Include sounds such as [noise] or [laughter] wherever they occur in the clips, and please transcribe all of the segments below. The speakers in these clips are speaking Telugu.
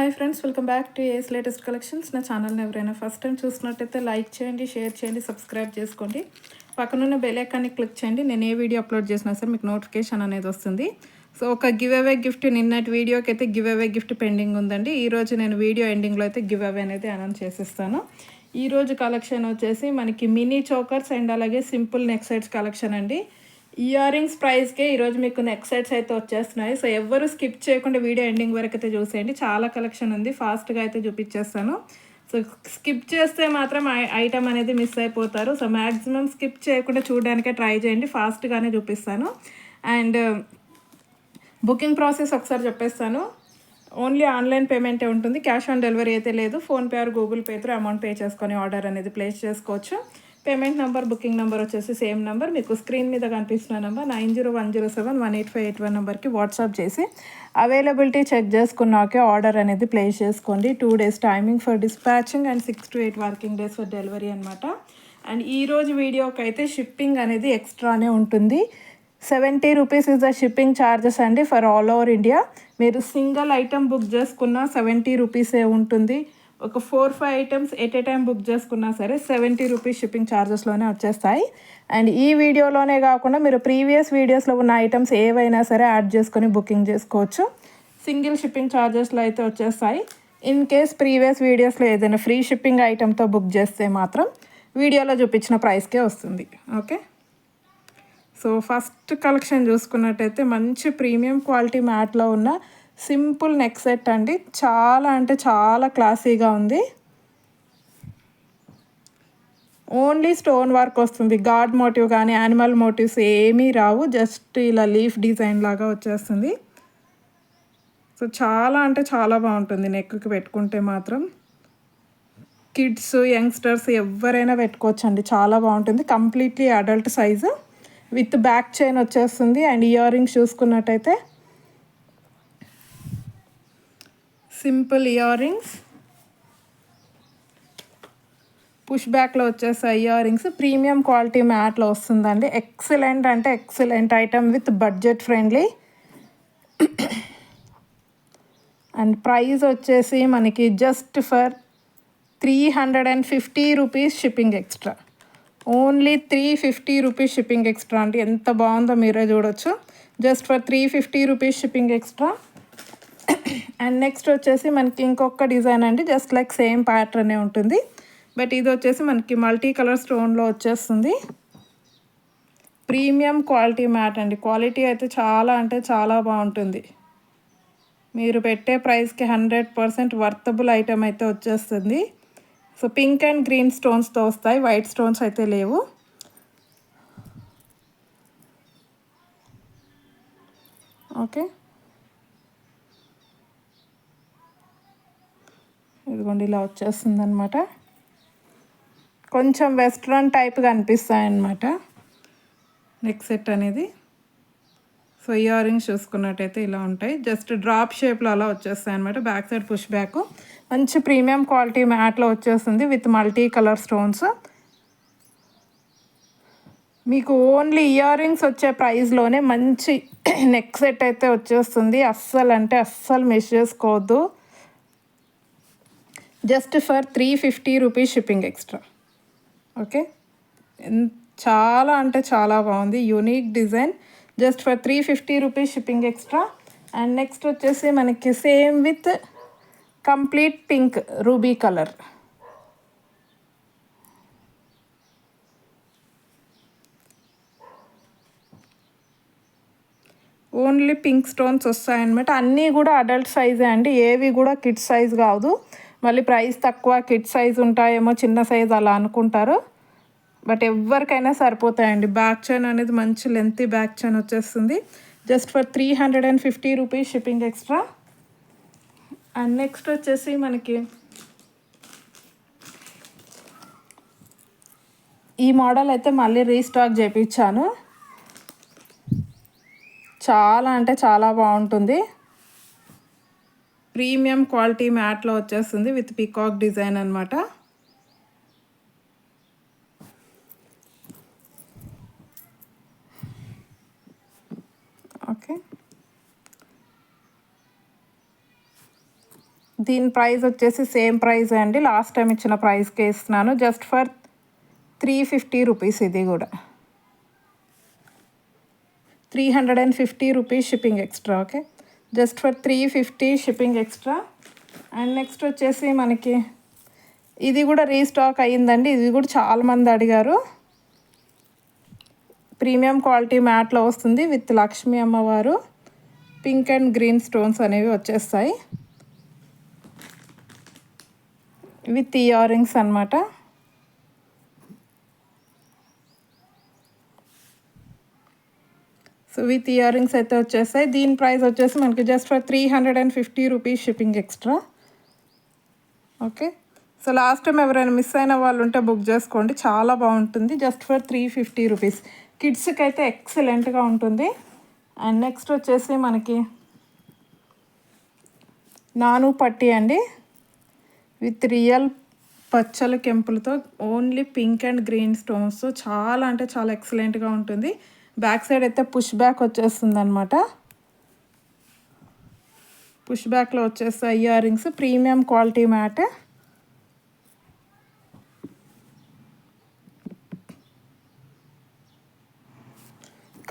Hi friends welcome back to ace latest collections నా ఛానల్ని ఎవరైనా ఫస్ట్ టైం చూసినట్టయితే లైక్ చేయండి షేర్ చేయండి సబ్స్క్రైబ్ చేసుకోండి. పక్కనున్న బెల్ ఐకాన్ని క్లిక్ చేయండి. నేను ఏ వీడియో అప్లోడ్ చేసినా సరే మీకు నోటిఫికేషన్ అనేది వస్తుంది. సో ఒక గివ్ అవే గిఫ్ట్ నిన్నటి వీడియోకి అయితే గివ్ అవే గిఫ్ట్ పెండింగ్ ఉందండి ఈరోజు నేను వీడియో ఎండింగ్లో అయితే గివ్ అవే అనేది అనౌన్స్ చేసేస్తాను. ఈరోజు కలెక్షన్ వచ్చేసి మనకి మినీ చోకర్స్ అండ్ అలాగే సింపుల్ నెక్ కలెక్షన్ అండి. ఇయర్ రింగ్స్ ప్రైస్కే ఈరోజు మీకు నెక్ సెట్స్ అయితే వచ్చేస్తున్నాయి. సో ఎవరు స్కిప్ చేయకుండా వీడియో ఎండింగ్ వరకు అయితే చూసేయండి. చాలా కలెక్షన్ ఉంది. ఫాస్ట్గా అయితే చూపించేస్తాను సో స్కిప్ చేస్తే మాత్రం ఐటమ్ అనేది మిస్ అయిపోతారు. సో మ్యాక్సిమం స్కిప్ చేయకుండా చూడడానికే ట్రై చేయండి. ఫాస్ట్గానే చూపిస్తాను. అండ్ బుకింగ్ ప్రాసెస్ ఒకసారి చెప్పేస్తాను. ఓన్లీ ఆన్లైన్ పేమెంటే ఉంటుంది. క్యాష్ ఆన్ డెలివరీ అయితే లేదు. PhonePe or Google Pay through amount pay చేసుకొని ఆర్డర్ అనేది ప్లేస్ చేసుకోవచ్చు. పేమెంట్ నెంబర్ బుకింగ్ నెంబర్ వచ్చేసి సేమ్ నెంబర్. మీకు స్క్రీన్ మీద కనిపిస్తున్న number nine zero one zero seven one eight five eight one నెంబర్కి వాట్సాప్ చేసి అవైలబిలిటీ చెక్ చేసుకున్నాకే ఆర్డర్ అనేది ప్లేస్ చేసుకోండి. Two days timing for dispatching and six to eight working days for delivery అనమాట అండ్ ఈరోజు వీడియోకి అయితే షిప్పింగ్ అనేది ఎక్స్ట్రానే ఉంటుంది. Seventy rupees is the shipping charges అండి ఫర్ ఆల్ ఓవర్ ఇండియా మీరు సింగిల్ ఐటమ్ బుక్ చేసుకున్న సెవెంటీ రూపీసే ఉంటుంది. ఒక four five items at a time book చేసుకున్నా సరే సెవెంటీ రూపీస్ షిప్పింగ్ ఛార్జెస్లోనే వచ్చేస్తాయి. అండ్ ఈ వీడియోలోనే కాకుండా మీరు ప్రీవియస్ వీడియోస్లో ఉన్న ఐటమ్స్ ఏవైనా సరే యాడ్ చేసుకొని బుకింగ్ చేసుకోవచ్చు. సింగిల్ షిప్పింగ్ ఛార్జెస్లో అయితే వచ్చేస్తాయి. ఇన్ కేస్ ప్రీవియస్ వీడియోస్లో ఏదైనా ఫ్రీ షిప్పింగ్ ఐటమ్తో బుక్ చేస్తే మాత్రం వీడియోలో చూపించిన ప్రైస్కే వస్తుంది. ఓకే? సో ఫస్ట్ కలెక్షన్ చూసుకున్నట్టయితే మంచి ప్రీమియం క్వాలిటీ మ్యాట్లో ఉన్న సింపుల్ నెక్ సెట్ అండి. చాలా అంటే చాలా క్లాసీగా ఉంది. ఓన్లీ స్టోన్ వర్క్ వస్తుంది. గాడ్ మోటివ్ కానీ యానిమల్ మోటివ్స్ ఏమీ రావు. జస్ట్ ఇలా లీఫ్ డిజైన్ లాగా వచ్చేస్తుంది. సో చాలా అంటే చాలా బాగుంటుంది నెక్కి పెట్టుకుంటే మాత్రం. కిడ్స్ యంగ్స్టర్స్ ఎవరైనా పెట్టుకోవచ్చండి. చాలా బాగుంటుంది. Completely adult size. With back chain వచ్చేస్తుంది. అండ్ ఇయర్ రింగ్స్ చూసుకున్నట్టయితే సింపుల్ ఇయర్ రింగ్స్. పుష్ బ్యాక్లో వచ్చేసాయి ఇయర్ రింగ్స్. ప్రీమియం క్వాలిటీ మ్యాట్లో వస్తుందండి. ఎక్సలెంట్ అంటే excellent item with budget friendly. And price వచ్చేసి మనకి just for three hundred and fifty rupees shipping extra. Only three fifty rupees shipping extra అంటే ఎంత బాగుందో మీరే చూడొచ్చు. Just for three fifty rupees shipping extra. And next వచ్చేసి మనకి ఇంకొక డిజైన్ అండి జస్ట్ లైక్ సేమ్ ప్యాటర్నే ఉంటుంది. బట్ ఇది వచ్చేసి మనకి మల్టీ కలర్ స్టోన్లో వచ్చేస్తుంది. ప్రీమియం క్వాలిటీ మ్యాట్ అండి. క్వాలిటీ అయితే చాలా అంటే చాలా బాగుంటుంది. మీరు పెట్టే ప్రైస్కి హండ్రెడ్ పర్సెంట్ వర్తబుల్ ఐటమ్ అయితే వచ్చేస్తుంది. సో పింక్ అండ్ గ్రీన్ స్టోన్స్తో వస్తాయి. వైట్ స్టోన్స్ అయితే లేవు. ఓకే ఇదిగోండి ఇలా వచ్చేస్తుంది అనమాట కొంచెం వెస్ట్రన్ టైప్గా అనిపిస్తాయి అన్నమాట నెక్ సెట్ అనేది. సో ఇయర్ రింగ్స్ చూసుకున్నట్టయితే ఇలా ఉంటాయి. జస్ట్ డ్రాప్ షేప్లో అలా వచ్చేస్తాయి అనమాట బ్యాక్ సైడ్ పుష్ బ్యాక్ మంచి ప్రీమియం క్వాలిటీ మ్యాట్లో వచ్చేస్తుంది విత్ మల్టీ కలర్ స్టోన్స్ మీకు ఓన్లీ ఇయర్ రింగ్స్ వచ్చే ప్రైస్లోనే మంచి [coughs] నెక్ సెట్ అయితే వచ్చేస్తుంది. అస్సలు అంటే అస్సలు మిస్ చేసుకోవద్దు. Just for three fifty rupees shipping extra. Okay? చాలా అంటే చాలా బాగుంది. Unique design. Just for three fifty rupees shipping extra. And next వచ్చేసి మనకి same with complete pink ruby colour. Only pink stones వస్తాయన్నమాట. అన్నీ కూడా అడల్ట్ సైజే అండి. ఏవి కూడా కిడ్స్ సైజ్ కాదు. మళ్ళీ ప్రైస్ తక్కువ కిడ్స్ సైజ్ ఉంటాయేమో చిన్న సైజ్ అలా అనుకుంటారు. బట్ ఎవరికైనా సరిపోతాయండి. బ్యాక్ చైన్ అనేది మంచి లెంతీ బ్యాక్ చైన్ వచ్చేస్తుంది. Just for three hundred and fifty rupees shipping extra. And next వచ్చేసి మనకి ఈ మోడల్ అయితే మళ్ళీ రీస్టాక్ చేయించాను చాలా అంటే చాలా బాగుంటుంది. ప్రీమియం క్వాలిటీ మ్యాట్లో వచ్చేస్తుంది విత్ పికాక్ డిజైన్ అనమాట ఓకే. దీని ప్రైస్ వచ్చేసి సేమ్ ప్రైస్ అండి. లాస్ట్ టైం ఇచ్చిన ప్రైస్కే ఇస్తున్నాను. Just for three fifty rupees ఇది కూడా. Three hundred and fifty rupees shipping extra okay? Just for three fifty shipping extra. And next వచ్చేసి మనకి ఇది కూడా రీస్టాక్ అయ్యిందండి. ఇది కూడా చాలామంది అడిగారు. ప్రీమియం క్వాలిటీ మ్యాట్లో వస్తుంది విత్ లక్ష్మీ అమ్మవారు. పింక్ అండ్ గ్రీన్ స్టోన్స్ అనేవి వచ్చేస్తాయి. విత్ ఇయర్ రింగ్స్ అనమాట సో విత్ ఇయర్ రింగ్స్ అయితే వచ్చేస్తాయి. దీని ప్రైస్ వచ్చేసి మనకి just for three hundred and fifty rupees shipping extra okay so last time ఎవరైనా మిస్ అయిన వాళ్ళు ఉంటే బుక్ చేసుకోండి. చాలా బాగుంటుంది. Just for three fifty rupees కిడ్స్కి అయితే ఎక్సలెంట్గా ఉంటుంది. అండ్ నెక్స్ట్ వచ్చేసి మనకి నాను పట్టి అండి. విత్ రియల్ పచ్చల కెంపులతో only pink and green stones చాలా అంటే చాలా ఎక్సలెంట్గా ఉంటుంది. బ్యాక్ సైడ్ అయితే పుష్ బ్యాక్ వచ్చేస్తుంది అనమాట పుష్ బ్యాక్లో వచ్చేస్తాయి earrings. Premium quality matte.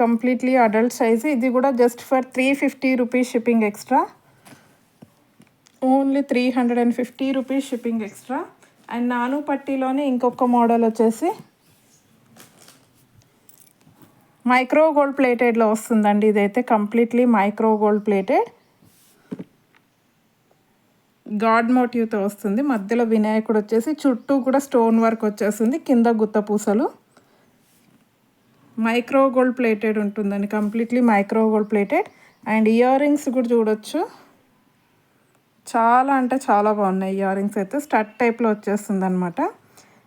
Completely adult size. ఇది కూడా just for three fifty rupees shipping extra. Only three hundred and fifty rupees shipping extra. And నాను పట్టీలోనే ఇంకొక మోడల్ వచ్చేసి మైక్రో గోల్డ్ ప్లేటెడ్లో వస్తుందండి. ఇదైతే completely micro gold plated. God మోటివ్తో వస్తుంది. మధ్యలో వినాయకుడు వచ్చేసి చుట్టూ కూడా స్టోన్ వర్క్ వచ్చేస్తుంది. కింద గుత్త పూసలు. మైక్రో గోల్డ్ ప్లేటెడ్ ఉంటుందండి. Completely micro gold plated. And earrings కూడా చూడొచ్చు. చాలా అంటే చాలా బాగున్నాయి ఇయర్ రింగ్స్ అయితే. స్టడ్ టైప్లో వచ్చేస్తుంది అనమాట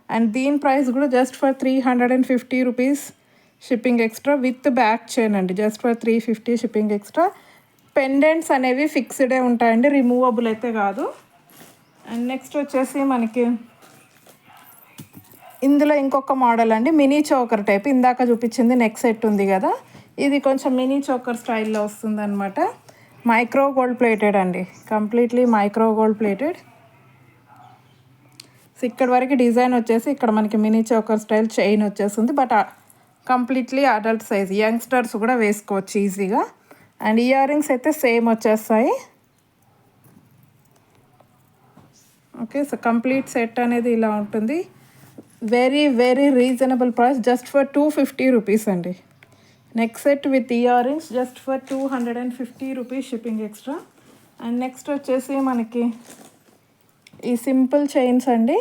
అండ్ దీని ప్రైస్ కూడా just for three hundred and fifty rupees. Shipping extra with back chain అండి. Just for three fifty shipping extra pendants అనేవి ఫిక్స్డే ఉంటాయండి. రిమూవబుల్ అయితే కాదు. అండ్ నెక్స్ట్ వచ్చేసి మనకి ఇందులో ఇంకొక మోడల్ అండి. మినీ చోకర్ టైప్ ఇందాక చూపించింది నెక్ సెట్ ఉంది కదా. ఇది కొంచెం మినీ చోకర్ స్టైల్లో వస్తుంది అనమాట మైక్రో గోల్డ్ ప్లేటెడ్ అండి. Completely micro gold plated so ఇక్కడ వరకు డిజైన్ వచ్చేసి ఇక్కడ మనకి మినీ చోకర్ స్టైల్ చైన్ వచ్చేస్తుంది. But completely adult size. Youngsters కూడా వేసుకోవచ్చు ఈజీగా. అండ్ ఇయర్ రింగ్స్ అయితే సేమ్ వచ్చేస్తాయి. ఓకే సో కంప్లీట్ సెట్ అనేది ఇలా ఉంటుంది. Very very reasonable price. Just for two fifty rupees అండి. Next set with earrings just for two hundred and fifty rupees shipping extra. And next వచ్చేసి మనకి ఈ సింపుల్ చైన్స్ అండి.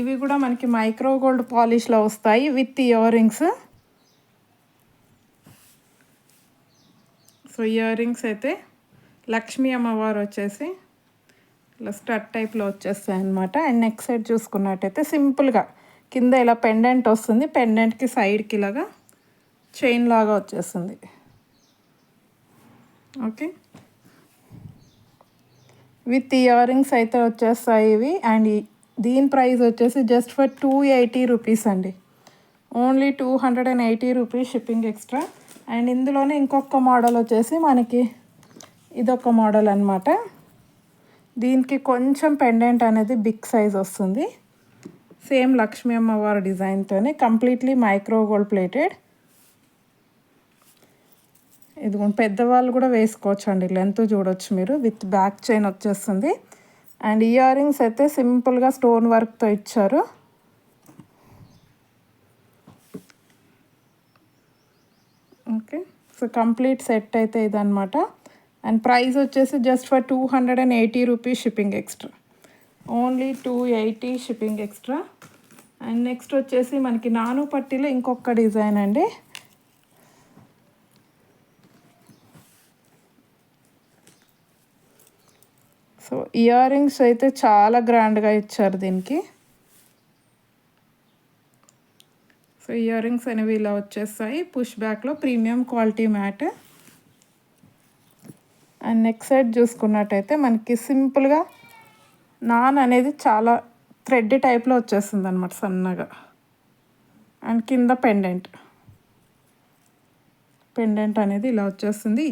ఇవి కూడా మనకి మైక్రో గోల్డ్ పాలిష్లో వస్తాయి with earrings. So earrings అయితే లక్ష్మీ అమ్మవారు వచ్చేసి ఇలా స్టడ్ టైప్లో వచ్చేస్తాయి అనమాట అండ్ నెక్స్ట్ సైడ్ చూసుకున్నట్టయితే సింపుల్గా కింద ఇలా పెండెంట్ వస్తుంది. పెండెంట్కి సైడ్కి ఇలాగా చైన్ లాగా వచ్చేస్తుంది. ఓకే. విత్ ఇయర్ రింగ్స్ అయితే వచ్చేస్తాయి ఇవి. అండ్ దీని ప్రైస్ వచ్చేసి just for two eighty rupees అండి. Only two hundred and eighty rupees shipping extra and ఇందులోనే ఇంకొక మోడల్ వచ్చేసి మనకి ఇదొక మోడల్ అనమాట దీనికి కొంచెం పెండెంట్ అనేది బిగ్ సైజ్ వస్తుంది. సేమ్ లక్ష్మీ అమ్మవారి డిజైన్తోనే కంప్లీట్లీ మైక్రో గోల్డ్ ప్లేటెడ్ ఇదిగోండి పెద్దవాళ్ళు కూడా వేసుకోవచ్చు అండి లెంత్ చూడొచ్చు మీరు. విత్ బ్యాక్ చైన్ వచ్చేస్తుంది. అండ్ ఇయర్ రింగ్స్ అయితే సింపుల్గా స్టోన్ వర్క్తో ఇచ్చారు. ఓకే. సో కంప్లీట్ సెట్ అయితే ఇదనమాట అండ్ ప్రైస్ వచ్చేసి just for two hundred and eighty rupees shipping extra. Only two eighty shipping extra. And next వచ్చేసి మనకి నాను పట్టీలో ఇంకొక డిజైన్ అండి. సో ఇయర్ రింగ్స్ అయితే చాలా గ్రాండ్గా ఇచ్చారు దీనికి. సో ఇయర్ రింగ్స్ అనేవి ఇలా వచ్చేస్తాయి. పుష్ బ్యాక్లో premium quality matte. And next side చూసుకున్నట్టయితే మనకి సింపుల్గా నాన్ అనేది చాలా థ్రెడ్ టైప్లో వచ్చేస్తుంది అనమాట సన్నగా. అండ్ కింద పెండెంట్. పెండెంట్ అనేది ఇలా వచ్చేస్తుంది.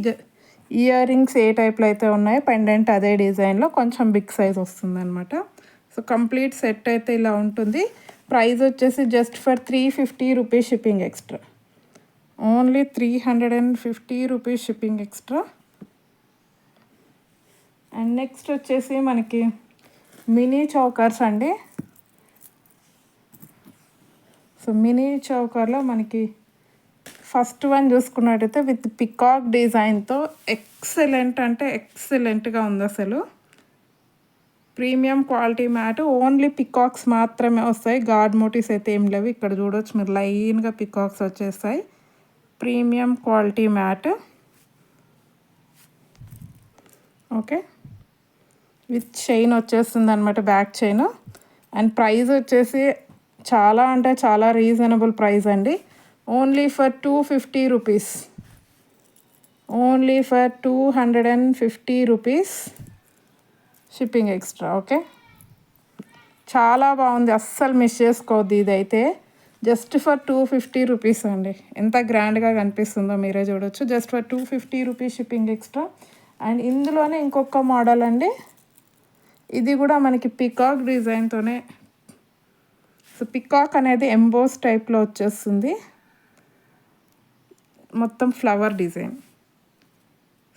ఇయర్ రింగ్స్ ఏ టైప్లో అయితే ఉన్నాయో పెండెంట్ అదే డిజైన్లో కొంచెం బిగ్ సైజ్ వస్తుంది అనమాట సో కంప్లీట్ సెట్ అయితే ఇలా ఉంటుంది. ప్రైస్ వచ్చేసి just for three fifty rupees shipping extra only three hundred and fifty rupees shipping extra and next వచ్చేసి మనకి మినీ చౌకర్స్ అండి. సో మినీ చౌకర్లో మనకి ఫస్ట్ వన్ చూసుకున్నట్టయితే విత్ పికాక్ డిజైన్తో ఎక్సలెంట్ అంటే ఎక్సలెంట్గా ఉంది అసలు. Premium quality matte only peacocks మాత్రమే వస్తాయి. గాడ్ మోటివ్స్ అయితే ఏం లేవు. ఇక్కడ చూడవచ్చు మీరు లైన్గా పికాక్స్ వచ్చేస్తాయి. Premium quality matte. Okay. With chain వచ్చేస్తుంది అనమాట బ్యాక్ చైన్. అండ్ ప్రైస్ వచ్చేసి చాలా అంటే చాలా రీజనబుల్ ప్రైస్ అండి. Only for two fifty rupees. Only for two hundred and fifty rupees shipping extra okay? చాలా బాగుంది అస్సలు మిస్ చేసుకోవద్దు ఇదైతే. Just for two fifty rupees అండి. ఎంత గ్రాండ్గా కనిపిస్తుందో మీరే చూడొచ్చు. Just for two fifty rupees shipping extra. And ఇందులోనే ఇంకొక మోడల్ అండి. ఇది కూడా మనకి పికాక్ డిజైన్తోనే. సో పికాక్ అనేది ఎంబోస్ టైప్లో వచ్చేస్తుంది. మొత్తం ఫ్లవర్ డిజైన్.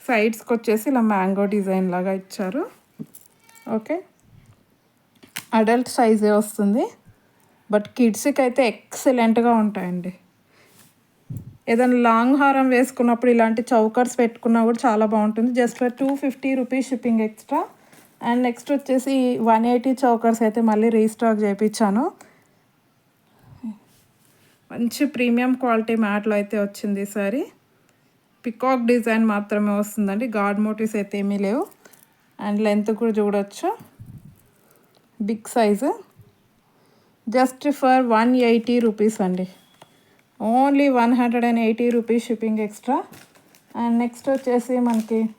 సైడ్స్కి వచ్చేసి ఇలా మ్యాంగో డిజైన్ లాగా ఇచ్చారు. ఓకే. అడల్ట్ సైజే వస్తుంది. బట్ కిడ్స్కి అయితే ఎక్సలెంట్గా ఉంటాయండి. ఏదైనా లాంగ్ హారం వేసుకున్నప్పుడు ఇలాంటి చౌకర్స్ పెట్టుకున్నా కూడా చాలా బాగుంటుంది. Just for two fifty rupees shipping extra. And next వచ్చేసి వన్ ఎయిటీ చౌకర్స్ అయితే మళ్ళీ రీస్టాక్ చేయించాను మంచి ప్రీమియం క్వాలిటీ మ్యాట్లో అయితే వచ్చింది ఈసారి పికాక్ డిజైన్ మాత్రమే వస్తుందండి. గాడ్ మోటివ్స్ అయితే ఏమీ లేవు. అండ్ లెంత్ కూడా చూడొచ్చు. Big size. Just for one eighty rupees అండి. Only one hundred and eighty rupees shipping extra. And next వచ్చేసి మనకి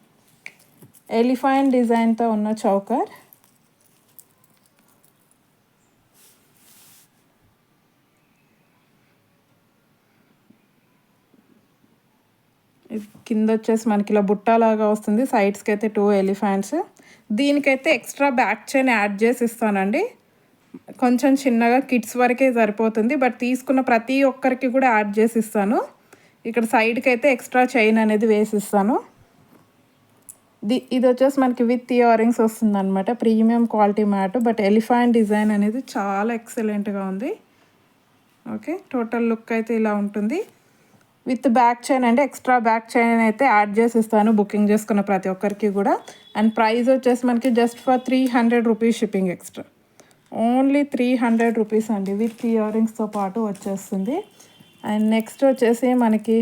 ఎలిఫైన్ డిజైన్తో ఉన్న చౌకర్. కింద వచ్చేసి మనకి ఇలా బుట్టలాగా వస్తుంది. సైడ్స్కి అయితే టూ ఎలిఫెంట్స్. దీనికైతే ఎక్స్ట్రా బ్యాక్ చైన్ యాడ్ చేసి ఇస్తానండి కొంచెం చిన్నగా కిడ్స్ వరకే సరిపోతుంది. బట్ తీసుకున్న ప్రతి ఒక్కరికి కూడా యాడ్ చేసి ఇస్తాను ఇక్కడ సైడ్కి అయితే ఎక్స్ట్రా చైన్ అనేది వేసిస్తాను. ది ఇది వచ్చేసి మనకి విత్ ఇయర్ రింగ్స్ వస్తుంది అనమాట premium quality matte. But elephant design అనేది చాలా ఎక్సలెంట్గా ఉంది. ఓకే టోటల్ లుక్ అయితే ఇలా ఉంటుంది. విత్ బ్యాక్ చైన్ అంటే ఎక్స్ట్రా బ్యాక్ చైన్ అయితే యాడ్ చేసి ఇస్తాను బుకింగ్ చేసుకున్న ప్రతి ఒక్కరికి కూడా. అండ్ ప్రైస్ వచ్చేసి మనకి just for three hundred rupees shipping extra only three hundred rupees అండి. విత్ ఇయర్ రింగ్స్తో పాటు వచ్చేస్తుంది. అండ్ నెక్స్ట్ వచ్చేసి మనకి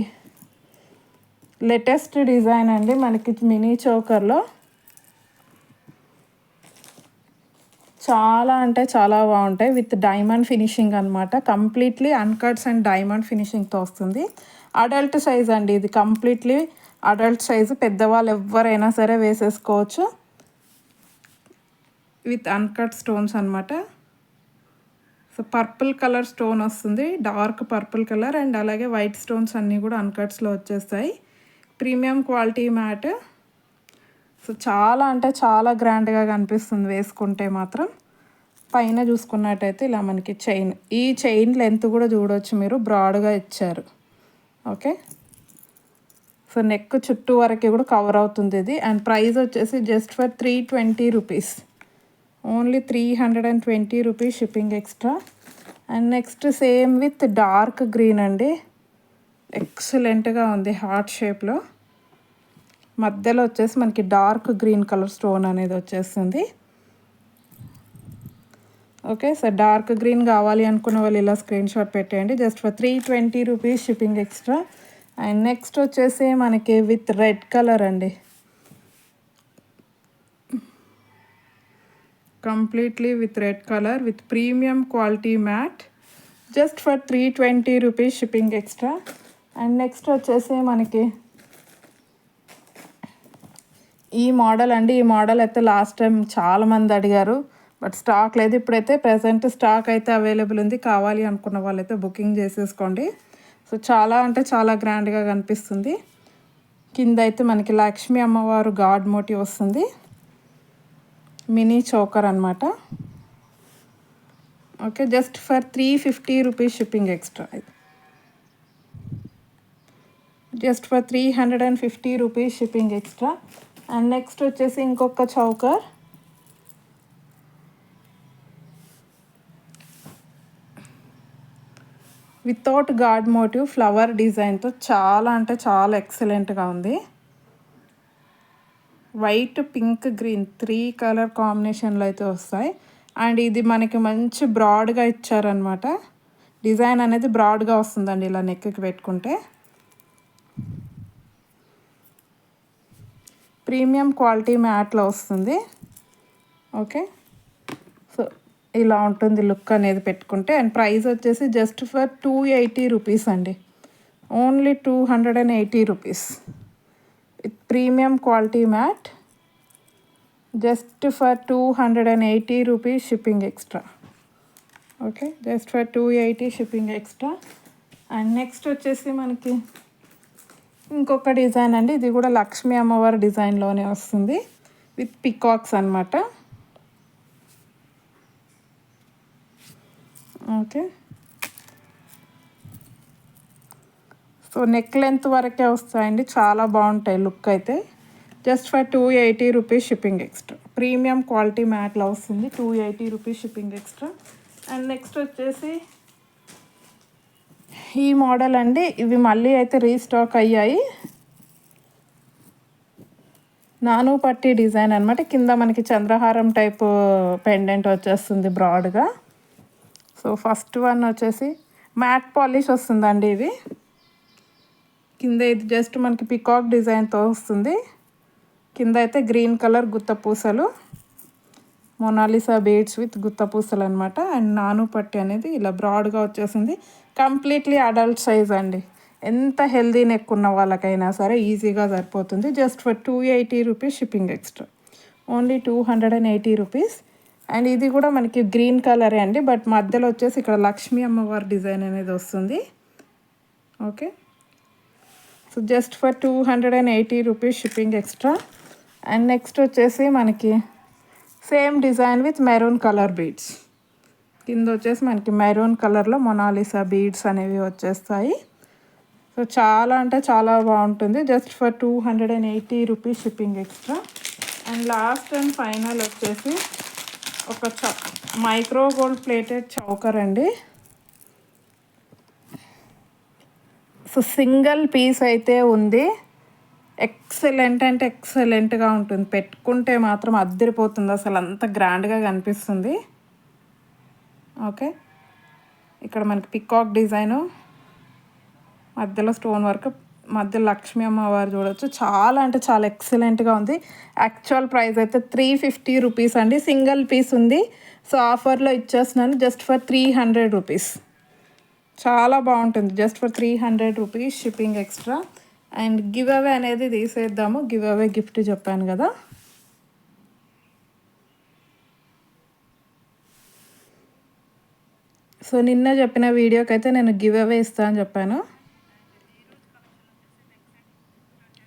లేటెస్ట్ డిజైన్ అండి. మనకి మినీ చౌకర్లో చాలా అంటే చాలా బాగుంటాయి. విత్ డైమండ్ ఫినిషింగ్ అనమాట కంప్లీట్లీ అన్కట్స్ అండ్ డైమండ్ ఫినిషింగ్తో వస్తుంది. అడల్ట్ సైజ్ అండి ఇది కంప్లీట్లీ అడల్ట్ సైజు. పెద్దవాళ్ళు ఎవరైనా సరే వేసేసుకోవచ్చు. విత్ అన్కట్ స్టోన్స్ అనమాట సో పర్పుల్ కలర్ స్టోన్ వస్తుంది. డార్క్ పర్పుల్ కలర్ అండ్ అలాగే వైట్ స్టోన్స్ అన్నీ కూడా అన్కట్స్లో వచ్చేస్తాయి. Premium quality mat. సో చాలా అంటే చాలా గ్రాండ్గా కనిపిస్తుంది వేసుకుంటే మాత్రం. పైన చూసుకున్నట్టయితే ఇలా మనకి చైన్ ఈ చైన్ లెంత్ కూడా చూడవచ్చు మీరు. బ్రాడ్గా ఇచ్చారు. ఓకే? సో నెక్ చుట్టూ వరకు కూడా కవర్ అవుతుంది ఇది. అండ్ ప్రైస్ వచ్చేసి just for three twenty rupees only three hundred and twenty rupees shipping extra and next same with dark green అండి. ఎక్సలెంట్గా ఉంది హార్ట్ షేప్లో మధ్యలో వచ్చేసి మనకి డార్క్ గ్రీన్ కలర్ స్టోన్ అనేది వచ్చేస్తుంది ఓకే సార్ డార్క్ గ్రీన్ కావాలి అనుకున్న వాళ్ళు ఇలా స్క్రీన్ షాట్ పెట్టేయండి. Just for three twenty rupees shipping extra and next వచ్చేసి మనకి విత్ రెడ్ కలర్ అండి. Completely with red colour with premium quality matte just for three twenty rupees shipping extra and next వచ్చేసి మనకి ఈ మోడల్ అండి. ఈ మోడల్ అయితే లాస్ట్ టైం చాలామంది అడిగారు. బట్ స్టాక్ లేదు ఇప్పుడైతే. ప్రజెంట్ స్టాక్ అయితే అవైలబుల్ ఉంది. కావాలి అనుకున్న వాళ్ళైతే బుకింగ్ చేసేసుకోండి. సో చాలా అంటే చాలా గ్రాండ్గా కనిపిస్తుంది. కింద అయితే మనకి లక్ష్మీ అమ్మవారు గాడ్ మోటివ్ వస్తుంది. మినీ చోకర్ అనమాట okay just for three fifty rupees shipping extra just for three hundred and fifty rupees shipping extra. And next వచ్చేసి ఇంకొక choker. Without god motif flower డిజైన్తో చాలా అంటే చాలా ఎక్సలెంట్గా ఉంది. White pink green three colour కాంబినేషన్లో అయితే వస్తాయి. అండ్ ఇది మనకి మంచి బ్రాడ్గా ఇచ్చారనమాట డిజైన్ అనేది బ్రాడ్గా వస్తుందండి ఇలా నెక్కి పెట్టుకుంటే. ప్రీమియం క్వాలిటీ మ్యాట్లో వస్తుంది. ఓకే. ఇలా ఉంటుంది లుక్ అనేది పెట్టుకుంటే అండ్ ప్రైస్ వచ్చేసి just for two eighty rupees అండి. Only two hundred and eighty rupees with premium quality matte just for two hundred and eighty rupees shipping extra okay just for two eighty shipping extra and next వచ్చేసి మనకి ఇంకొక డిజైన్ అండి. ఇది కూడా లక్ష్మీ అమ్మవారి డిజైన్లోనే వస్తుంది. విత్ పికాక్స్ అనమాట ఓకే. సో నెక్ లెంత్ వరకే వస్తాయండి. చాలా బాగుంటాయి లుక్ అయితే. Just for two eighty rupees shipping extra. Premium quality మ్యాట్లో వస్తుంది. Two eighty rupees shipping extra. And next వచ్చేసి ఈ మోడల్ అండి. ఇవి మళ్ళీ అయితే రీస్టాక్ అయ్యాయి. నాను పట్టి డిజైన్ అనమాట కింద మనకి చంద్రహారం టైప్ పెండెంట్ వచ్చేస్తుంది బ్రాడ్గా. సో ఫస్ట్ వన్ వచ్చేసి మ్యాట్ పాలిష్ వస్తుందండి ఇవి కింద ఇది జస్ట్ మనకి పికాక్ డిజైన్తో వస్తుంది. కింద అయితే గ్రీన్ కలర్ గుత్త పూసలు మొనాలిసా బీడ్స్ విత్ గుత్త పూసలు అనమాట అండ్ నాను పట్టి అనేది ఇలా బ్రాడ్గా వచ్చేసింది. కంప్లీట్లీ అడల్ట్ సైజ్ అండి. ఎంత హెల్దీ నెక్ ఉన్న వాళ్ళకైనా సరే ఈజీగా సరిపోతుంది. Just for two eighty rupees shipping extra. Only two hundred and eighty rupees. And ఇది కూడా మనకి గ్రీన్ కలరే అండి బట్ మధ్యలో వచ్చేసి ఇక్కడ లక్ష్మీ అమ్మవారి డిజైన్ అనేది వస్తుంది. Okay. So just for two hundred and eighty rupees shipping extra. And next వచ్చేసి మనకి same design with maroon colour beads. కింద వచ్చేసి మనకి మెరూన్ కలర్లో మొనాలిసా బీడ్స్ అనేవి వచ్చేస్తాయి. సో చాలా అంటే చాలా బాగుంటుంది. Just for two hundred and eighty rupees shipping extra. And last and final వచ్చేసి ఒక చ మైక్రో గోల్డ్ ప్లేటెడ్ చౌకర్ అండి. సో సింగిల్ పీస్ అయితే ఉంది. ఎక్సలెంట్ అంటే ఎక్సలెంట్గా ఉంటుంది. పెట్టుకుంటే మాత్రం అద్దరిపోతుంది. అసలు అంత గ్రాండ్గా కనిపిస్తుంది. ఓకే. ఇక్కడ మనకి పికాక్ డిజైను. మధ్యలో స్టోన్ వర్క్ మధ్య లక్ష్మీ అమ్మవారు చూడవచ్చు చాలా అంటే చాలా ఎక్సలెంట్గా ఉంది. యాక్చువల్ ప్రైస్ అయితే త్రీ ఫిఫ్టీ రూపీస్ అండి. సింగిల్ పీస్ ఉంది. సో ఆఫర్లో ఇచ్చేస్తున్నాను. Just for three hundred rupees చాలా బాగుంటుంది. Just for three hundred rupees shipping extra and give away అనేది తీసేద్దాము. గివ్ అవే గిఫ్ట్ చెప్పాను కదా. సో నిన్న చెప్పిన వీడియోకి అయితే నేను గివ్ అవే ఇస్తా అని చెప్పాను.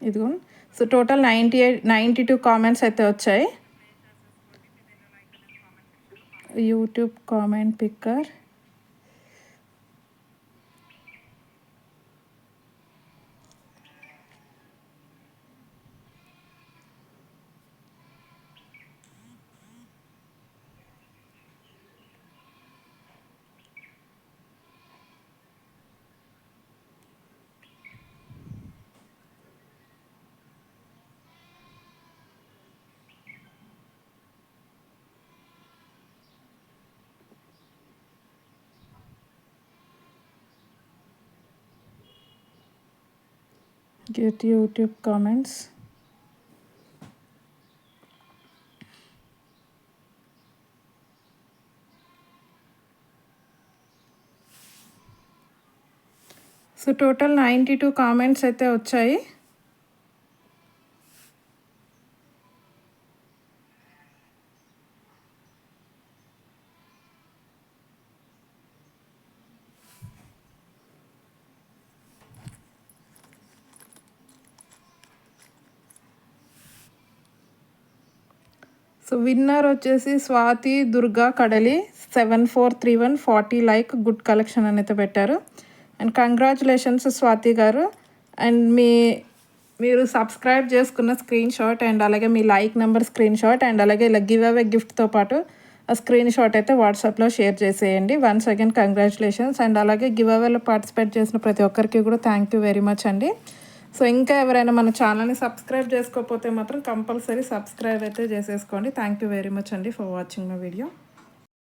ఇదిగో. So total ninety eight ninety two comments అయితే వచ్చాయి. YouTube comment picker get youtube comments. So total ninety two comments అయితే వచ్చాయి సో విన్నర్ వచ్చేసి Swathi Durga Kadali seven four three one forty like good collection అని అయితే పెట్టారు. అండ్ కంగ్రాచులేషన్స్ స్వాతి గారు. అండ్ మీ మీరు సబ్స్క్రైబ్ చేసుకున్న స్క్రీన్ షాట్ అండ్ అలాగే మీ like number screen shot and అలాగే ఇలా గివ్ అవే గిఫ్ట్తో పాటు ఆ స్క్రీన్ షాట్ అయితే వాట్సాప్లో షేర్ చేసేయండి. వన్స్ అగైన్ కంగ్రాచులేషన్స్ అండ్ అలాగే గివ్ అవేలో పార్టిసిపేట్ చేసిన ప్రతి ఒక్కరికి కూడా థ్యాంక్ యూ వెరీ మచ్ అండి. సో ఇంకా ఎవరైనా మన ఛానల్ని సబ్స్క్రైబ్ చేసుకోకపోతే మాత్రం కంపల్సరీ సబ్స్క్రైబ్ అయితే చేసేసుకోండి. థ్యాంక్ యూ వెరీ మచ్ అండి ఫర్ వాచింగ్ మై వీడియో